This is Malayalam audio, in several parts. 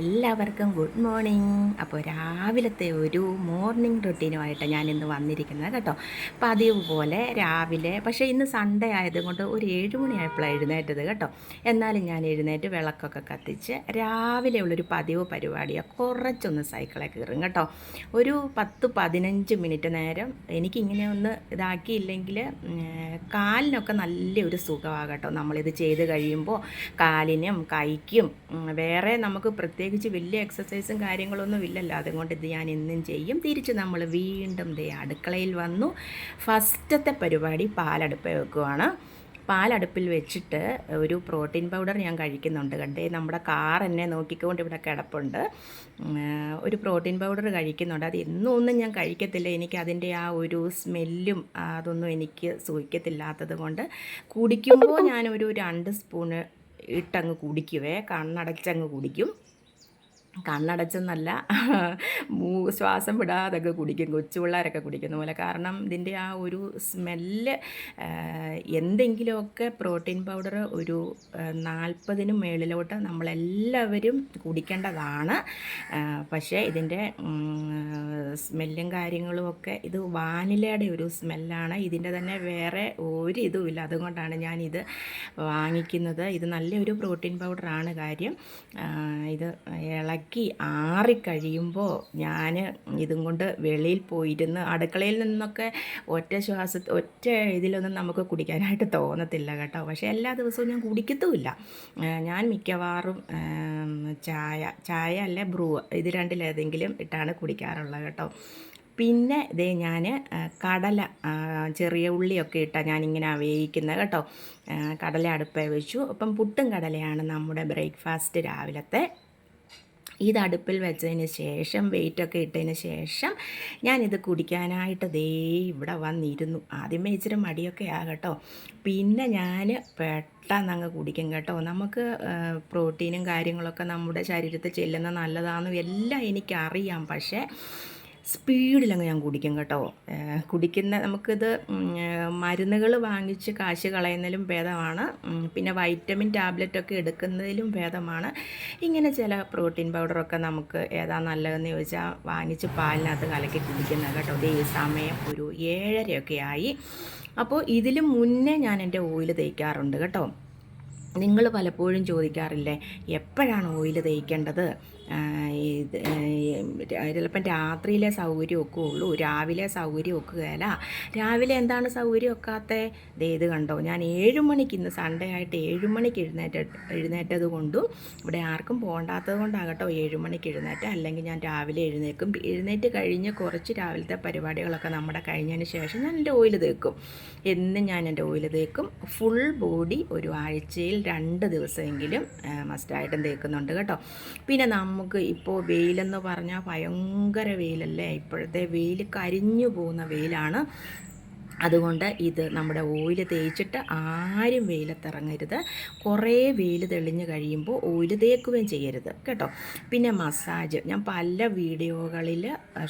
എല്ലാവർക്കും ഗുഡ് മോർണിംഗ്. അപ്പോൾ രാവിലത്തെ ഒരു മോർണിംഗ് റുട്ടീനുമായിട്ട് ഞാൻ ഇന്ന് വന്നിരിക്കുന്നത് കേട്ടോ. പതിവ് പോലെ രാവിലെ പക്ഷേ ഇന്ന് സൺഡേ ആയതുകൊണ്ട് ഒരു ഏഴ് മണിയായപ്പോഴാണ് എഴുന്നേറ്റത് കേട്ടോ. എന്നാലും ഞാൻ എഴുന്നേറ്റ് വിളക്കൊക്കെ കത്തിച്ച് രാവിലെ ഉള്ളൊരു പതിവ് പരിപാടിയാണ് കുറച്ചൊന്ന് സൈക്കിളെ കയറും കേട്ടോ. ഒരു പത്ത് പതിനഞ്ച് മിനിറ്റ് നേരം എനിക്കിങ്ങനെ ഒന്ന് ഇതാക്കിയില്ലെങ്കിൽ കാലിനൊക്കെ നല്ലൊരു സുഖമാണ് കേട്ടോ. നമ്മളിത് ചെയ്ത് കഴിയുമ്പോൾ കാലിനും കൈക്കും വേറെ നമുക്ക് പ്രത്യേകിച്ച് വലിയ എക്സസൈസും കാര്യങ്ങളൊന്നും ഇല്ലല്ലോ. അതുകൊണ്ട് ഇത് ഞാൻ എന്നും ചെയ്യും. തിരിച്ച് നമ്മൾ വീണ്ടും ദേ അടുക്കളയിൽ വന്നു. ഫസ്റ്റത്തെ പരിപാടി പാലടുപ്പ് വെക്കുവാണ്. പാലടുപ്പിൽ വെച്ചിട്ട് ഒരു പ്രോട്ടീൻ പൗഡർ ഞാൻ കഴിക്കുന്നുണ്ട്. കണ്ടേ നമ്മുടെ കാർ എന്നെ നോക്കിക്കൊണ്ട് ഇവിടെ കിടപ്പുണ്ട്. ഒരു പ്രോട്ടീൻ പൗഡർ കഴിക്കുന്നുണ്ട്. അത് എന്നും ഒന്നും ഞാൻ കഴിക്കത്തില്ല. എനിക്ക് അതിന്റെ ആ ഒരു സ്മെല്ലും അതൊന്നും എനിക്ക് സൂഹിക്കത്തില്ലാത്തത് കൊണ്ട് കുടിക്കുമ്പോൾ ഞാനൊരു രണ്ട് സ്പൂണ് ഇട്ടങ്ങ് കുടിക്കുവേ. കണ്ണടച്ചങ്ങ് കുടിക്കും. കണ്ണടച്ചെന്നല്ല മൂ ശ്വാസം വിടാതൊക്കെ കുടിക്കും കൊച്ചു പിള്ളേരൊക്കെ കുടിക്കുന്ന പോലെ. കാരണം ഇതിന്റെ ആ ഒരു സ്മെല്ല് എന്തെങ്കിലുമൊക്കെ പ്രോട്ടീൻ പൗഡർ ഒരു നാൽപ്പതിന് മേളിലോട്ട് നമ്മളെല്ലാവരും കുടിക്കേണ്ടതാണ്. പക്ഷേ ഇതിന്റെ സ്മെല്ലും കാര്യങ്ങളുമൊക്കെ ഇത് വാനിലയുടെ ഒരു സ്മെല്ലാണ്. ഇതിന്റെ തന്നെ വേറെ ഒരു ഇതുമില്ല. അതുകൊണ്ടാണ് ഞാനിത് വാങ്ങിക്കുന്നത്. ഇത് നല്ലൊരു പ്രോട്ടീൻ പൗഡറാണ് കാര്യം. ഇത് ഇളക്കി ആറിക്കഴിയുമ്പോൾ ഞാൻ ഇതും കൊണ്ട് വെളിയിൽ പോയിരുന്ന് അടുക്കളയിൽ നിന്നൊക്കെ ഒറ്റ ശ്വാസ ഒറ്റ ഇതിലൊന്നും നമുക്ക് കുടിക്കാനായിട്ട് തോന്നത്തില്ല കേട്ടോ. പക്ഷേ എല്ലാ ദിവസവും ഞാൻ കുടിക്കത്തുമില്ല. ഞാൻ മിക്കവാറും ചായ ചായ അല്ല ബ്രൂ ഇത് രണ്ടിലേതെങ്കിലും ഇട്ടാണ് കുടിക്കാറുള്ളത് കേട്ടോ. പിന്നെ ഇതേ ഞാൻ കടല ചെറിയ ഉള്ളിയൊക്കെ ഇട്ടാണ് ഞാനിങ്ങനെ വേവിക്കുന്നത് കേട്ടോ. കടല അടുപ്പേ വെച്ചു. അപ്പം പുട്ടും കടലയാണ് നമ്മുടെ ബ്രേക്ക്ഫാസ്റ്റ് രാവിലത്തെ ഇത് അടുപ്പിൽ വെച്ചതിന് ശേഷം വെയിറ്റൊക്കെ ഇട്ടതിന് ശേഷം ഞാനിത് കുടിക്കാനായിട്ട് ദേ ഇവിടെ വന്നിരുന്നു. ആദ്യമേ ഇച്ചിരി മടിയൊക്കെ ആകട്ടോ പിന്നെ ഞാൻ പെട്ടെന്ന് അങ്ങ് കുടിക്കും കേട്ടോ. നമുക്ക് പ്രോട്ടീനും കാര്യങ്ങളൊക്കെ നമ്മുടെ ശരീരത്തിൽ ചെല്ലുന്ന നല്ലതാണെന്നും എല്ലാം എനിക്കറിയാം. പക്ഷേ സ്പീഡിലങ്ങ് ഞാൻ കുടിക്കും കേട്ടോ. കുടിക്കുന്ന നമുക്കിത് മരുന്നുകൾ വാങ്ങിച്ച് കാശ് കളയുന്നതിലും ഭേദമാണ്. പിന്നെ വൈറ്റമിൻ ടാബ്ലറ്റൊക്കെ എടുക്കുന്നതിലും ഭേദമാണ്. ഇങ്ങനെ ചില പ്രോട്ടീൻ പൗഡറൊക്കെ നമുക്ക് ഏതാ നല്ലതെന്ന് ചോദിച്ചാൽ വാങ്ങിച്ച് പാലിനകത്ത് കലക്കി കുടിക്കുന്നത് കേട്ടോ. ഈ സമയം ഒരു ഏഴരയൊക്കെ ആയി. അപ്പോൾ ഇതിലും മുന്നേ ഞാൻ എന്റെ ഓയിൽ തേക്കാറുണ്ട് കേട്ടോ. നിങ്ങൾ പലപ്പോഴും ചോദിക്കാറില്ലേ എപ്പോഴാണ് ഓയിൽ തേക്കേണ്ടത്? ഇത് ചിലപ്പം രാത്രിയിലെ സൗകര്യം ഒക്കെ ഉള്ളൂ രാവിലെ സൗകര്യം അല്ല. രാവിലെ എന്താണ് സൗകര്യം ഒക്കാത്ത ദേ ഇത് കണ്ടോ ഞാൻ ഏഴ് മണിക്ക് ഇന്ന് സൺഡേ ആയിട്ട് ഏഴ് മണിക്ക് എഴുന്നേറ്റ എഴുന്നേറ്റത് കൊണ്ടും ഇവിടെ ആർക്കും പോകണ്ടാത്തത് കൊണ്ടാകട്ടോ ഏഴ് മണിക്ക് എഴുന്നേറ്റ. അല്ലെങ്കിൽ ഞാൻ രാവിലെ എഴുന്നേക്കും എഴുന്നേറ്റ് കഴിഞ്ഞ് കുറച്ച് രാവിലത്തെ പരിപാടികളൊക്കെ നമ്മുടെ കഴിഞ്ഞതിന് ശേഷം ഞാൻ എന്റെ ഓയിൽ തേക്കും. എന്നും ഞാൻ എന്റെ ഓയിൽ തേക്കും. ഫുൾ ബോഡി ഒരു ആഴ്ചയിൽ രണ്ട് ദിവസമെങ്കിലും മസ്റ്റായിട്ടും തേക്കുന്നുണ്ട് കേട്ടോ. പിന്നെ നമുക്ക് ഇപ്പോൾ വെയിലെന്ന് പറഞ്ഞാൽ ഭയങ്കര വെയിലല്ലേ? ഇപ്പോഴത്തെ വെയിൽ കരിഞ്ഞു പോകുന്ന വെയിലാണ്. അതുകൊണ്ട് ഇത് നമ്മുടെ ഓയിൽ തേച്ചിട്ട് ആരും വെയിലത്തിറങ്ങരുത് കുറേ വെയിൽ തെളിഞ്ഞ് കഴിയുമ്പോൾ ഓയിൽ തേക്കുകയും ചെയ്യരുത് കേട്ടോ. പിന്നെ മസാജ്. ഞാൻ പല വീഡിയോകളിൽ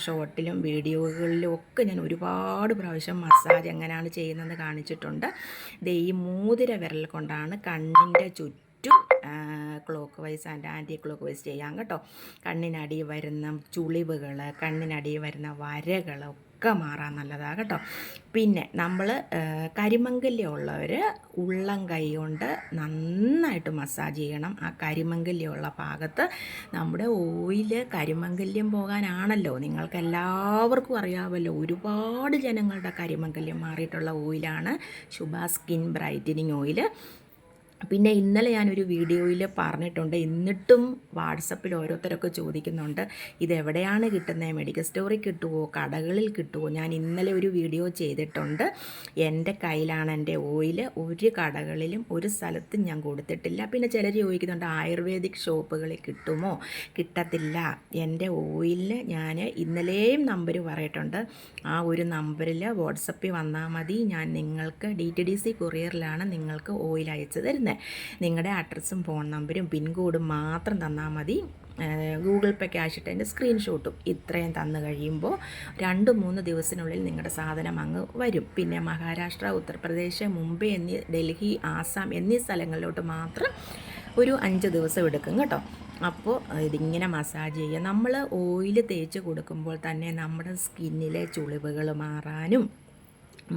ഷോർട്ടിലും വീഡിയോകളിലും ഒക്കെ ഞാൻ ഒരുപാട് പ്രാവശ്യം മസാജ് എങ്ങനെയാണ് ചെയ്യുന്നത് കാണിച്ചിട്ടുണ്ട്. ദേ ഈ മൂതിര വിരൽ കൊണ്ടാണ് കണ്ണിന്റെ ചുറ്റും clockwise and anticlockwise ചെയ്യാം കേട്ടോ. കണ്ണിനടി വരുന്ന ചുളിവുകൾ കണ്ണിനടി വരുന്ന വരകൾ ഒക്കെ മാറാൻ നല്ലതാണ് കേട്ടോ. പിന്നെ നമ്മൾ കരിമങ്കല്യമുള്ളവർ ഉള്ളം കൈ കൊണ്ട് നന്നായിട്ട് മസാജ് ചെയ്യണം. ആ കരിമങ്കല്യമുള്ള ഭാഗത്ത് നമ്മുടെ ഓയിൽ കരിമങ്കല്യം പോകാനാണല്ലോ. നിങ്ങൾക്ക് എല്ലാവർക്കും അറിയാമല്ലോ ഒരുപാട് ജനങ്ങളുടെ കരിമങ്കല്യം മാറിയിട്ടുള്ള ഓയിലാണ് ശുഭ സ്കിൻ ബ്രൈറ്റനിങ് ഓയിൽ. പിന്നെ ഇന്നലെ ഞാനൊരു വീഡിയോയിൽ പറഞ്ഞിട്ടുണ്ട്. എന്നിട്ടും വാട്സപ്പിൽ ഓരോരുത്തരൊക്കെ ചോദിക്കുന്നുണ്ട്. ഇതെവിടെയാണ് കിട്ടുന്നത് മെഡിക്കൽ സ്റ്റോറിൽ കിട്ടുമോ കടകളിൽ കിട്ടുമോ ഞാൻ ഇന്നലെ ഒരു വീഡിയോ ചെയ്തിട്ടുണ്ട്. എന്റെ കയ്യിലാണ് എന്റെ ഓയിൽ ഒരു കടകളിലും ഒരു സ്ഥലത്തും ഞാൻ കൊടുത്തിട്ടില്ല. പിന്നെ ചിലർ ചോദിക്കുന്നുണ്ട് ആയുർവേദിക് ഷോപ്പുകളിൽ കിട്ടുമോ? കിട്ടത്തില്ല. എന്റെ ഓയിൽ ഞാൻ ഇന്നലെയും നമ്പർ പറയിട്ടുണ്ട് ആ ഒരു നമ്പറിൽ വാട്സപ്പിൽ വന്നാൽ മതി. ഞാൻ നിങ്ങൾക്ക് ഡി ടി ഡി സി കൊറിയറിലാണ് നിങ്ങൾക്ക് ഓയിൽ അയച്ചു തരുന്നത്. നിങ്ങളുടെ അഡ്രസ്സും ഫോൺ നമ്പരും പിൻകോഡും മാത്രം തന്നാൽ മതി. ഗൂഗിൾ പേ ക്യാഷ് ഇട്ടതിന്റെ സ്ക്രീൻഷോട്ടും ഇത്രയും തന്നു കഴിയുമ്പോൾ രണ്ട് മൂന്ന് ദിവസത്തിനുള്ളിൽ നിങ്ങളുടെ സാധനം അങ്ങ് വരും. പിന്നെ മഹാരാഷ്ട്ര ഉത്തർപ്രദേശ് മുംബൈ എന്നീ ഡൽഹി ആസാം എന്നീ സ്ഥലങ്ങളിലോട്ട് മാത്രം ഒരു അഞ്ച് ദിവസം എടുക്കും കേട്ടോ. അപ്പോൾ ഇതിങ്ങനെ മസാജ് ചെയ്യുക. നമ്മൾ ഓയിൽ തേച്ച് കൊടുക്കുമ്പോൾ തന്നെ നമ്മുടെ സ്കിന്നിലെ ചുളിവുകൾ മാറാനും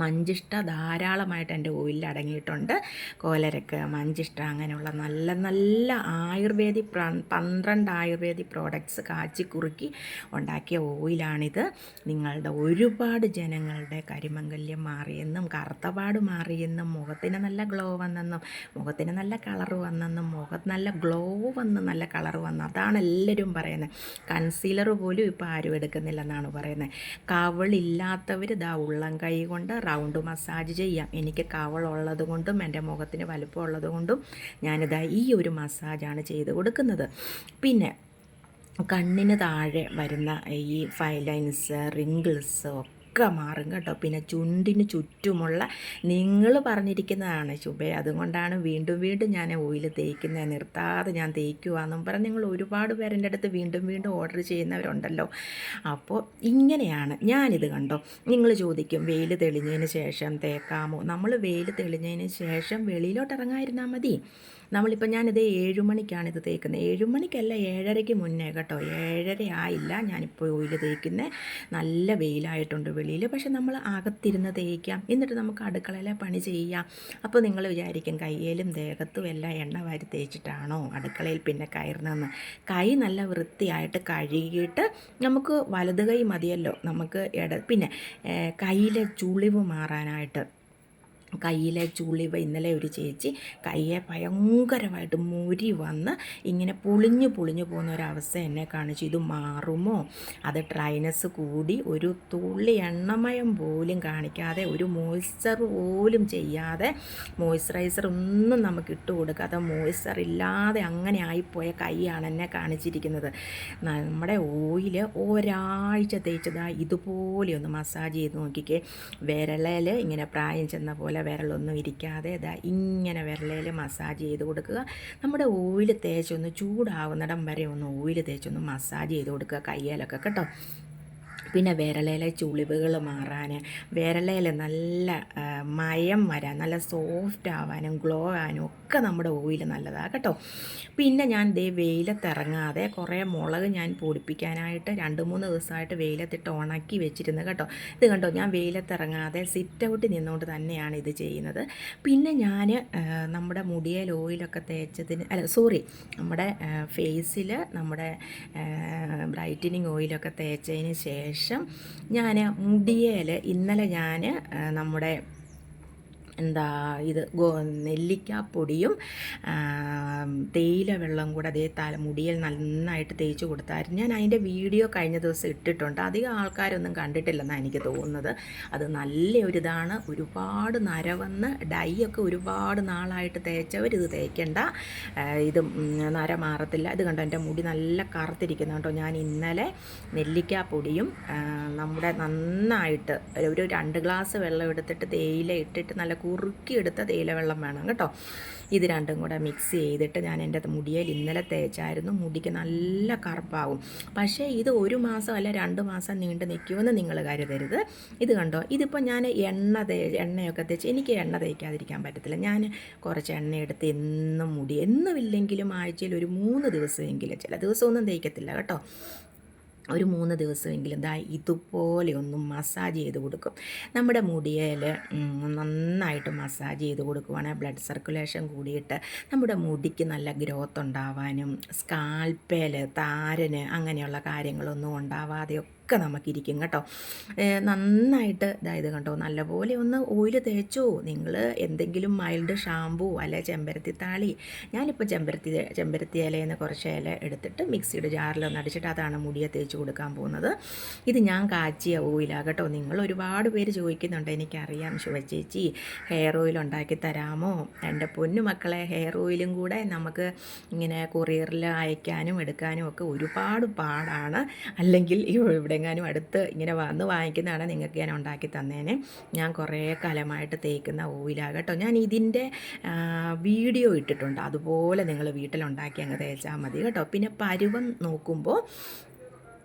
മഞ്ചിഷ്ട ധാരാളമായിട്ട് എന്റെ ഓയിലിൽ അടങ്ങിയിട്ടുണ്ട്. കോലരക്ക് മഞ്ചിഷ്ട അങ്ങനെയുള്ള നല്ല നല്ല ആയുർവേദിക് പന്ത്രണ്ട് ആയുർവേദി പ്രോഡക്ട്സ് കാച്ചി കുറുക്കി ഉണ്ടാക്കിയ ഓയിലാണിത്. നിങ്ങളുടെ ഒരുപാട് ജനങ്ങളുടെ കരിമംഗല്യം മാറിയെന്നും കറുത്തപാട് മാറിയെന്നും മുഖത്തിന് നല്ല ഗ്ലോ വന്നെന്നും മുഖത്തിന് നല്ല കളർ വന്നെന്നും മുഖത്ത് നല്ല ഗ്ലോ വന്ന് നല്ല കളർ വന്ന് അതാണ് എല്ലാവരും പറയുന്നത്. കൺസീലർ പോലും ഇപ്പോൾ ആരും എടുക്കുന്നില്ലെന്നാണ് പറയുന്നത്. കവളില്ലാത്തവർ ഇതാ ഉള്ളം കൈ കൊണ്ട് റൗണ്ട് മസാജ് ചെയ്യാം. എനിക്ക് കവളുള്ളത് കൊണ്ടും എന്റെ മുഖത്തിന് വലുപ്പമുള്ളത് കൊണ്ടും ഞാനിതാ ഈ ഒരു മസാജാണ് ചെയ്ത് കൊടുക്കുന്നത്. പിന്നെ കണ്ണിന് താഴെ വരുന്ന ഈ ഫൈലൈൻസ് റിങ്കിൾസ് ഒക്കെ മാറും കേട്ടോ. പിന്നെ ചുണ്ടിന് ചുറ്റുമുള്ള നിങ്ങൾ പറഞ്ഞിരിക്കുന്നതാണ് ശുഭേ. അതുകൊണ്ടാണ് വീണ്ടും വീണ്ടും ഞാൻ ഓയിൽ തേക്കുന്നത് നിർത്താതെ ഞാൻ തേക്കുവാന്നും പറഞ്ഞ് നിങ്ങൾ ഒരുപാട് പേരെന്റെ അടുത്ത് വീണ്ടും വീണ്ടും ഓർഡർ ചെയ്യുന്നവരുണ്ടല്ലോ. അപ്പോൾ ഇങ്ങനെയാണ് ഞാനിത് കണ്ടോ. നിങ്ങൾ ചോദിക്കും വെയിൽ തെളിഞ്ഞതിന് ശേഷം തേക്കാമോ? നമ്മൾ വെയിൽ തെളിഞ്ഞതിന് ശേഷം വെളിയിലോട്ട് ഇറങ്ങാതിരുന്നാൽ മതി. നമ്മളിപ്പോൾ ഞാനിത് ഏഴു മണിക്കാണ് ഇത് തേക്കുന്നത് ഏഴു മണിക്കല്ല ഏഴരയ്ക്ക് മുന്നേ കേട്ടോ. ഏഴര ആയില്ല ഞാനിപ്പോൾ ഓയിൽ തേക്കുന്നത് നല്ല വെയിലായിട്ടുണ്ട് വെളിയിൽ പക്ഷെ നമ്മൾ അകത്തിരുന്ന് തേക്കാം. എന്നിട്ട് നമുക്ക് അടുക്കളയിലെ പണി ചെയ്യാം. അപ്പോൾ നിങ്ങൾ വിചാരിക്കും കയ്യിലും ദേഹത്തും എല്ലാം എണ്ണ വാരി തേച്ചിട്ടാണോ അടുക്കളയിൽ പിന്നെ കയറുന്നതെന്ന്. കൈ നല്ല വൃത്തിയായിട്ട് കഴുകിയിട്ട് നമുക്ക് വലത് കൈ മതിയല്ലോ. നമുക്ക് ഇട പിന്നെ കയ്യിലെ ചുളിവ് മാറാനായിട്ട്. കയ്യിലെ ചുള്ളി ഇന്നലെ ഒരു ചേച്ചി കയ്യെ ഭയങ്കരമായിട്ട് മുരി വന്ന് ഇങ്ങനെ പൊളിഞ്ഞു പൊളിഞ്ഞു പോകുന്ന ഒരവസ്ഥ എന്നെ കാണിച്ചു. ഇത് മാറുമോ? അത് ഡ്രൈനസ് കൂടി ഒരു തുള്ളി എണ്ണമയം പോലും കാണിക്കാതെ ഒരു മോയ്സ്ചർ പോലും ചെയ്യാതെ മോയ്സ്ചറൈസർ ഒന്നും നമുക്ക് ഇട്ട് കൊടുക്കാതെ മോയ്സ്ചർ ഇല്ലാതെ അങ്ങനെ ആയിപ്പോയ കൈയാണ് എന്നെ കാണിച്ചിരിക്കുന്നത്. നമ്മുടെ ഓയിൽ ഒരാഴ്ച തേച്ചതാ ഇതുപോലെ ഒന്ന് മസാജ് ചെയ്ത് നോക്കിക്കേ. വിരളയിൽ ഇങ്ങനെ പ്രായം ചെന്ന പോലെ വിരലൊന്നും ഇരിക്കാതെ ഇതാ ഇങ്ങനെ വിരലയിൽ മസാജ് ചെയ്ത് കൊടുക്കുക. നമ്മുടെ ഓയിൽ തേച്ചൊന്ന് ചൂടാവുന്നിടം വരെ ഒന്ന് ഓയിൽ തേച്ചൊന്ന് മസാജ് ചെയ്ത് കൊടുക്കുക കയ്യിലൊക്കെ കേട്ടോ. പിന്നെ വിരലയിലെ ചുളിവുകൾ മാറാൻ വിരലയിൽ നല്ല മയം വരാൻ നല്ല സോഫ്റ്റ് ആവാനും ഗ്ലോ ആവാനും ഒക്കെ നമ്മുടെ ഓയിൽ നല്ലതാണ് കേട്ടോ. പിന്നെ ഞാൻ ദേ വെയിലത്തിറങ്ങാതെ കുറേ മുളക് ഞാൻ പൊടിപ്പിക്കാനായിട്ട് രണ്ട് മൂന്ന് ദിവസമായിട്ട് വെയിലത്തിട്ട് ഉണക്കി വെച്ചിരുന്നു കേട്ടോ. ഇത് കണ്ടോ? ഞാൻ വെയിലത്തിറങ്ങാതെ സിറ്റ് ഔട്ട് നിന്നുകൊണ്ട് തന്നെയാണ് ഇത് ചെയ്യുന്നത്. പിന്നെ ഞാൻ നമ്മുടെ മുടിയിൽ ഓയിലൊക്കെ തേച്ചതിന് അല്ല സോറി നമ്മുടെ ഫേസിൽ നമ്മുടെ ബ്രൈറ്റനിങ് ഓയിലൊക്കെ തേച്ചതിന് ശേഷം ശേഷം ഞാൻ മുടിയേൽ ഇന്നലെ ഞാൻ നമ്മുടെ എന്താ ഇത് നെല്ലിക്കാപ്പൊടിയും തേയില വെള്ളം കൂടെ അതേ തലമുടിയിൽ നന്നായിട്ട് തേച്ച് കൊടുത്തായിരുന്നു. ഞാൻ അതിന്റെ വീഡിയോ കഴിഞ്ഞ ദിവസം ഇട്ടിട്ടുണ്ട്. അധികം ആൾക്കാരൊന്നും കണ്ടിട്ടില്ലെന്നാണ് എനിക്ക് തോന്നുന്നത്. അത് നല്ല ഒരിതാണ് ഒരുപാട് നരവന്ന് ഡൈ ഒക്കെ ഒരുപാട് നാളായിട്ട് തേച്ചവർ ഇത് തേക്കണ്ട. ഇത് നര മാറത്തില്ല. ഇത് കണ്ടോ എന്റെ മുടി നല്ല കറുത്തിരിക്കുന്നു കേട്ടോ. ഞാൻ ഇന്നലെ നെല്ലിക്കാപ്പൊടിയും നമ്മുടെ നന്നായിട്ട് ഒരു രണ്ട് ഗ്ലാസ് വെള്ളം എടുത്തിട്ട് തേയില ഇട്ടിട്ട് നല്ല കുറുക്കിയെടുത്ത തേയിലവെള്ളം വേണം കേട്ടോ. ഇത് രണ്ടും കൂടെ മിക്സ് ചെയ്തിട്ട് ഞാൻ എന്റെ മുടിയിൽ ഇന്നലെ തേച്ചായിരുന്നു. മുടിക്ക് നല്ല കറുപ്പാവും പക്ഷേ ഇത് ഒരു മാസം അല്ല രണ്ട് മാസം നീണ്ടു നിൽക്കുമെന്ന് നിങ്ങൾ കരുതരുത്. ഇത് കണ്ടോ? ഇതിപ്പോൾ ഞാൻ എണ്ണ തേ എണ്ണയൊക്കെ തേച്ച് എനിക്ക് എണ്ണ തേക്കാതിരിക്കാൻ പറ്റത്തില്ല. ഞാൻ കുറച്ച് എണ്ണ എടുത്ത് എന്നും മുടി എന്നുമില്ലെങ്കിലും ആഴ്ചയിൽ ഒരു മൂന്ന് ദിവസമെങ്കിലും ചില ദിവസമൊന്നും തേക്കത്തില്ല കേട്ടോ. ഒരു മൂന്ന് ദിവസമെങ്കിലും ദാ ഇതുപോലെ ഒന്നും മസാജ് ചെയ്ത് കൊടുക്കും. നമ്മുടെ മുടിയിൽ നന്നായിട്ട് മസാജ് ചെയ്ത് കൊടുക്കുവാണെങ്കിൽ ബ്ലഡ് സർക്കുലേഷൻ കൂടിയിട്ട് നമ്മുടെ മുടിക്ക് നല്ല ഗ്രോത്ത് ഉണ്ടാവാനും സ്കാൽപ്പേൽ താരന് അങ്ങനെയുള്ള കാര്യങ്ങളൊന്നും ഉണ്ടാവാതെയൊക്കെ ഒക്കെ നമുക്കിരിക്കും കേട്ടോ. നന്നായിട്ട് ഇതായത് കണ്ടോ നല്ലപോലെ ഒന്ന് ഓയിൽ തേച്ചോ. നിങ്ങൾ എന്തെങ്കിലും മൈൽഡ് ഷാമ്പൂ അല്ലെ ചെമ്പരത്തി താളി. ഞാനിപ്പോൾ ചെമ്പരത്തി ചെമ്പരത്തി ഇലയിൽ നിന്ന് കുറച്ച് ഇല എടുത്തിട്ട് മിക്സിയുടെ ജാറിൽ ഒന്ന് അടിച്ചിട്ട് അതാണ് മുടിയെ തേച്ച് കൊടുക്കാൻ പോകുന്നത്. ഇത് ഞാൻ കാച്ചിയ ഓയിലാണ് കേട്ടോ. നിങ്ങൾ ഒരുപാട് പേര് ചോദിക്കുന്നുണ്ട് എനിക്കറിയാം ശിവചേച്ചി ഹെയർ ഓയിൽ ഉണ്ടാക്കി തരാമോ? എന്റെ പൊന്നു മക്കളെ ഹെയർ ഓയിലും കൂടെ നമുക്ക് ഇങ്ങനെ കൊറിയറിൽ അയക്കാനും എടുക്കാനും ഒക്കെ ഒരുപാട് പാടാണ്. അല്ലെങ്കിൽ ഇവിടെ എവിടെയെങ്ങാനും അടുത്ത് ഇങ്ങനെ വന്ന് വാങ്ങിക്കുന്നതാണ് നിങ്ങൾക്ക് ഞാൻ ഉണ്ടാക്കി തന്നേനെ. ഞാൻ കുറേ കാലമായിട്ട് തേക്കുന്ന ഓയിലാണ് കേട്ടോ. ഞാൻ ഇതിന്റെ വീഡിയോ ഇട്ടിട്ടുണ്ട്. അതുപോലെ നിങ്ങൾ വീട്ടിലുണ്ടാക്കി അങ്ങ് തേച്ചാൽ മതി കേട്ടോ. പിന്നെ പരുവം നോക്കുമ്പോൾ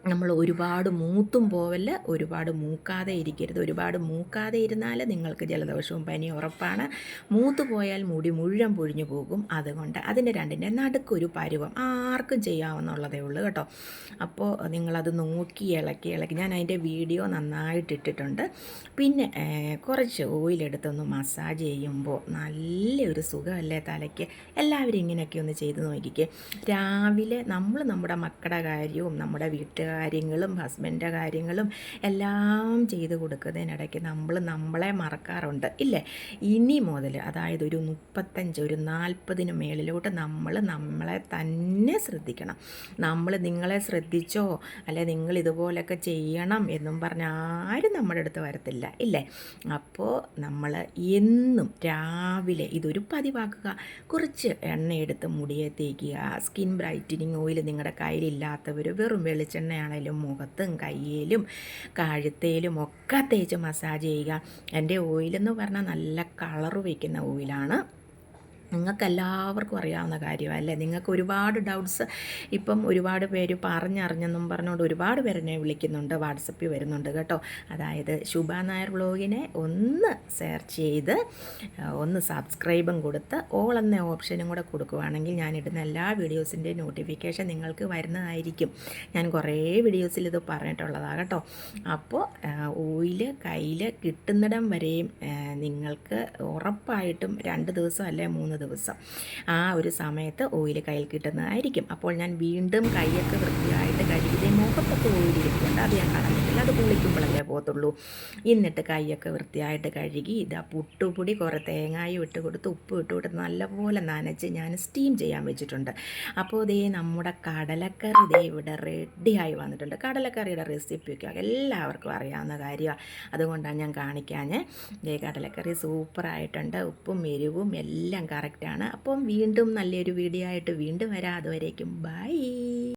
നമ്മൾ ഒരുപാട് മൂത്തും പോവല്ല ഒരുപാട് മൂക്കാതെ ഇരിക്കരുത്. ഒരുപാട് മൂക്കാതെ ഇരുന്നാൽ നിങ്ങൾക്ക് ജലദോഷവും പനി ഉറപ്പാണ്. മൂത്ത് പോയാൽ മുടി മുഴുവൻ പൊഴിഞ്ഞു പോകും. അതുകൊണ്ട് അതിന്റെ രണ്ടിന്റെ നടുക്കൊരു പരുവം ആർക്കും ചെയ്യാവുന്നുള്ളതേ ഉള്ളൂ കേട്ടോ. അപ്പോൾ നിങ്ങളത് നോക്കി ഇളക്കി ഇളക്കി ഞാൻ അതിന്റെ വീഡിയോ നന്നായിട്ട് ഇട്ടിട്ടുണ്ട്. പിന്നെ കുറച്ച് ഓയിലെടുത്തൊന്ന് മസാജ് ചെയ്യുമ്പോൾ നല്ലൊരു സുഖമല്ലേ തലയ്ക്ക്? എല്ലാവരും ഇങ്ങനെയൊക്കെ ഒന്ന് ചെയ്ത് നോക്കിക്കേ. രാവിലെ നമ്മൾ നമ്മുടെ മക്കളുടെ കാര്യവും നമ്മുടെ വീട്ടുകാർ കാര്യങ്ങളും ഹസ്ബൻഡിന്റെ കാര്യങ്ങളും എല്ലാം ചെയ്ത് കൊടുക്കുന്നതിനിടയ്ക്ക് നമ്മൾ നമ്മളെ മറക്കാറുണ്ട് ഇല്ലേ? ഇനി മുതൽ അതായത് ഒരു മുപ്പത്തഞ്ച് ഒരു നാൽപ്പതിന് മേളിലോട്ട് നമ്മൾ നമ്മളെ തന്നെ ശ്രദ്ധിക്കണം. നമ്മൾ നിങ്ങളെ ശ്രദ്ധിച്ചോ അല്ലെ നിങ്ങൾ ഇതുപോലൊക്കെ ചെയ്യണം എന്നും പറഞ്ഞ ആരും നമ്മുടെ അടുത്ത് വരത്തില്ല ഇല്ലേ? അപ്പോൾ നമ്മൾ എന്നും രാവിലെ ഇതൊരു പതിവാക്കുക. കുറച്ച് എണ്ണയെടുത്ത് മുടിയെ തേക്കുക. സ്കിൻ ബ്രൈറ്റനിങ് ഓയിൽ നിങ്ങളുടെ കയ്യിലില്ലാത്തവർ വെറും വെളിച്ചെണ്ണ എണ്ണയാണേലും മുഖത്തും കയ്യിലും കഴുത്തേലും ഒക്കെ തേച്ച് മസാജ് ചെയ്യുക. എന്റെ ഓയിലെന്ന് പറഞ്ഞാൽ നല്ല കളർ വയ്ക്കുന്ന ഓയിലാണ് നിങ്ങൾക്ക് എല്ലാവർക്കും അറിയാവുന്ന കാര്യമല്ലേ? നിങ്ങൾക്ക് ഒരുപാട് ഡൗട്ട്സ് ഇപ്പം ഒരുപാട് പേര് പറഞ്ഞറിഞ്ഞെന്നും പറഞ്ഞുകൊണ്ട് ഒരുപാട് പേരെന്നെ വിളിക്കുന്നുണ്ട് വാട്സപ്പിൽ വരുന്നുണ്ട് കേട്ടോ. അതായത് ശുഭ നായർ വ്ളോഗിനെ ഒന്ന് സെർച്ച് ചെയ്ത് ഒന്ന് സബ്സ്ക്രൈബും കൊടുത്ത് ഓൾ എന്ന ഓപ്ഷനും കൂടെ കൊടുക്കുവാണെങ്കിൽ ഞാനിടുന്ന എല്ലാ വീഡിയോസിന്റെ നോട്ടിഫിക്കേഷൻ നിങ്ങൾക്ക് വരുന്നതായിരിക്കും. ഞാൻ കുറേ വീഡിയോസിൽ ഇത് പറഞ്ഞിട്ടുള്ളതാണ് കേട്ടോ. അപ്പോൾ ഓയിൽ കയ്യിൽ കിട്ടുന്നിടം വരെയും നിങ്ങൾക്ക് ഉറപ്പായിട്ടും രണ്ട് ദിവസം അല്ലെ മൂന്ന് ദിവസം. ആ ഒരു സമയത്ത് ഓയിൽ കയ്യിൽ കിട്ടുന്നതായിരിക്കും. അപ്പോൾ ഞാൻ വീണ്ടും കൈയൊക്കെ വൃത്തിയായിട്ട് കഴുകിയതേ മുഖത്തൊക്കെ ഓയിലിരിക്കുന്നുണ്ട് അത് ഞാൻ കളഞ്ഞിട്ടില്ല. അത് കുളിക്കുമ്പോഴല്ലേ പോകത്തുള്ളൂ. എന്നിട്ട് കൈയൊക്കെ വൃത്തിയായിട്ട് കഴുകി ഇതാ പുട്ടുപൊടി കുറേ തേങ്ങായും ഇട്ട് കൊടുത്ത് ഉപ്പ് ഇട്ട് കൊടുത്ത് നല്ലപോലെ നനച്ച് ഞാൻ സ്റ്റീം ചെയ്യാൻ വെച്ചിട്ടുണ്ട്. അപ്പോൾ ഇതേ നമ്മുടെ കടലക്കറി ഇതേ ഇവിടെ റെഡിയായി വന്നിട്ടുണ്ട്. കടലക്കറിയുടെ റെസിപ്പിയൊക്കെ എല്ലാവർക്കും അറിയാവുന്ന കാര്യമാണ് അതുകൊണ്ടാണ് ഞാൻ കാണിക്കാൻ ഇതേ കടലക്കറി സൂപ്പറായിട്ടുണ്ട് ഉപ്പും എരിവും എല്ലാം കറക്റ്റാണ് അപ്പം വീണ്ടും നല്ലൊരു വീഡിയോ ആയിട്ട് വീണ്ടും വരാം. അതുവരേക്കും ബൈ